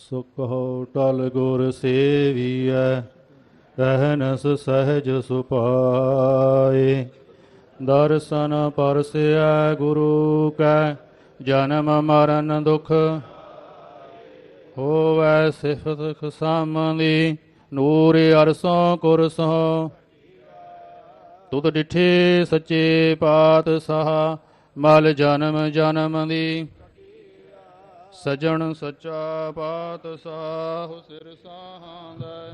ਸੁਖ ਹੋ ਟਲ ਗੁਰ ਸੇਵੀਐ ਰਹਿਨਸ ਸਹਿਜ ਸੁਪਾਏ। ਦਰਸ਼ਨ ਪਰਸਿਐ ਗੁਰੂ ਕੈ, ਜਨਮ ਮਰਨ ਦੁਖ ਹੋਵੈ ਸਿਫਤ ਖਸਾਮਦੀ ਨੂਰ ਅਰਸੋਂ ਕੁਰਸੋਂ। ਤੁਧ ਡਿਠੇ ਸੱਚੇ ਪਾਤ ਪਾਤਸ਼ਾਹ, ਮਲ ਜਨਮ ਜਨਮ ਦੀ। ਸਜਣ ਸੱਚਾ ਪਾਤਸ਼ਾਹ ਸਿਰ ਸਾਹਾਂਦਾ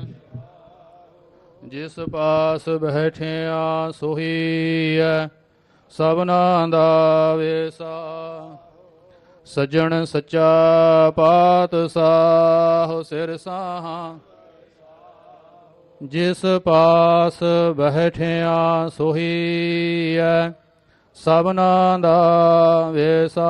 ਜਿਸ ਪਾਸ ਬੈਠਿਆ ਸੋਹੀਐ ਸਭਨਾ ਦਾ ਵੇਸਾ। ਸਜਣ ਸੱਚਾ ਪਾਤਸ਼ਾਹ ਸਿਰ ਸਾਹਾਂ। ਜਿਸ ਪਾਸ ਬੈਠਿਆ ਸੋਹੀਐ ਸਭਨਾ ਦਾ ਵੇਸਾ।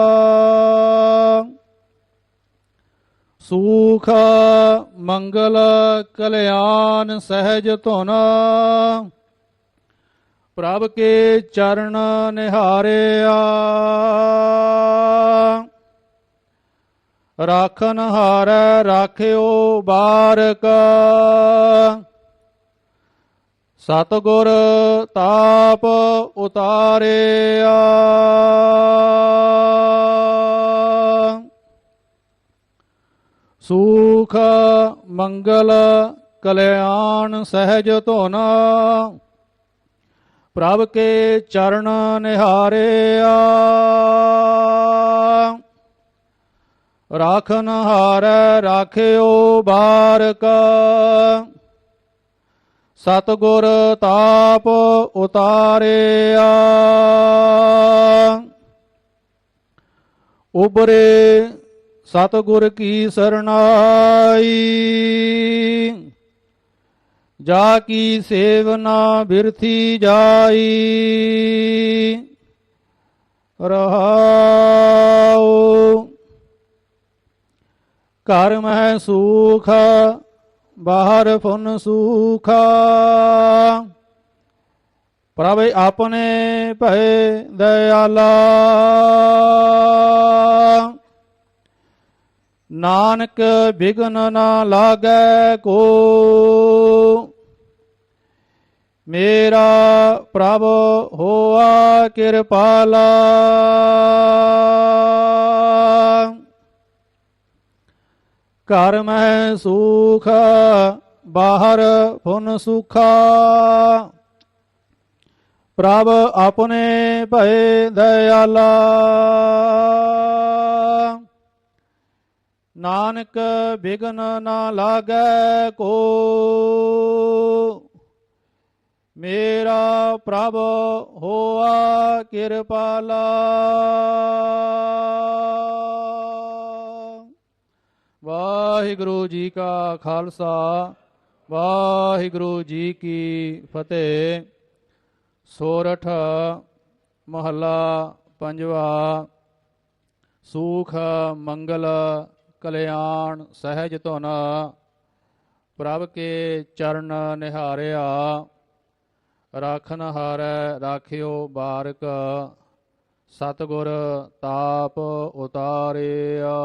ਸੂਖ ਮੰਗਲ ਕਲਿਆਣ ਸਹਿਜ ਧੁਨ। ਪ੍ਰਭ ਕੇ ਚਰਨ ਨਿਹਾਰਿਆ। ਰਾਖਨ ਹਾਰੈ ਰਾਖਿਓ ਬਾਰਕ। ਸਤਗੁਰ ਤਾਪ ਉਤਾਰਿਆ। ਸੂਖ, ਮੰਗਲ, ਕਲਿਆਣ, ਸਹਿਜ ਧੁਨ। ਪ੍ਰਭ ਕੇ ਚਰਨ ਨਿਹਾਰਿਆ। ਰਾਖਨ ਹਾਰੈ ਰਾਖਿਓ ਬਾਰਕ। ਸਤਗੁਰ ਤਾਪ ਉਤਾਰਿਆ। ਉਬਰੇ ਸਤਗੁਰ ਕੀ ਸ਼ਰਨਾਈ ਜਾ ਕੀ ਸੇਵਨਾ ਬਿਰਥੀ ਜਾਈ। ਰਹਾਉ। ਘਰ ਮਹਿ ਸੁਖ, ਬਾਹਰ ਫੁਨ ਸੁਖਾ। ਪ੍ਰਭ ਆਪਣੇ ਭੈ ਦਇਆਲਾ। ਨਾਨਕ ਬਿਗਨ ਨਾ ਲਾਗੈ ਕੋ। ਮੇਰਾ ਪ੍ਰਭ ਹੋਆ ਕਿਰਪਾਲਾ। ਘਰ ਮੈਂ ਸੁਖ, ਬਾਹਰ ਫੁਨ ਸੁਖਾ। ਪ੍ਰਭ ਆਪਣੇ ਭਏ ਦਇਆਲਾ। ਨਾਨਕ ਬਿਗਨ ਨਾ ਲਾਗੈ ਕੋ। ਮੇਰਾ ਪ੍ਰਭ ਹੋਆ ਕਿਰਪਾਲਾ। ਵਾਹਿਗੁਰੂ ਜੀ ਕਾ ਖਾਲਸਾ, ਵਾਹਿਗੁਰੂ ਜੀ ਕੀ ਫਤਿਹ। ਸੋਰਠ ਮਹੱਲਾ ਪੰਜਵਾ, ਸੂਖ ਮੰਗਲ ਕਲਿਆਣ ਸਹਿਜ ਧੁਨ ਪ੍ਰਭ ਕੇ ਚਰਨ ਨਿਹਾਰਿਆ ਰਾਖਨ ਹਾਰੈ ਰਾਖਿਓ ਬਾਰਕ ਸਤਗੁਰ ਤਾਪ ਉਤਾਰਿਆ।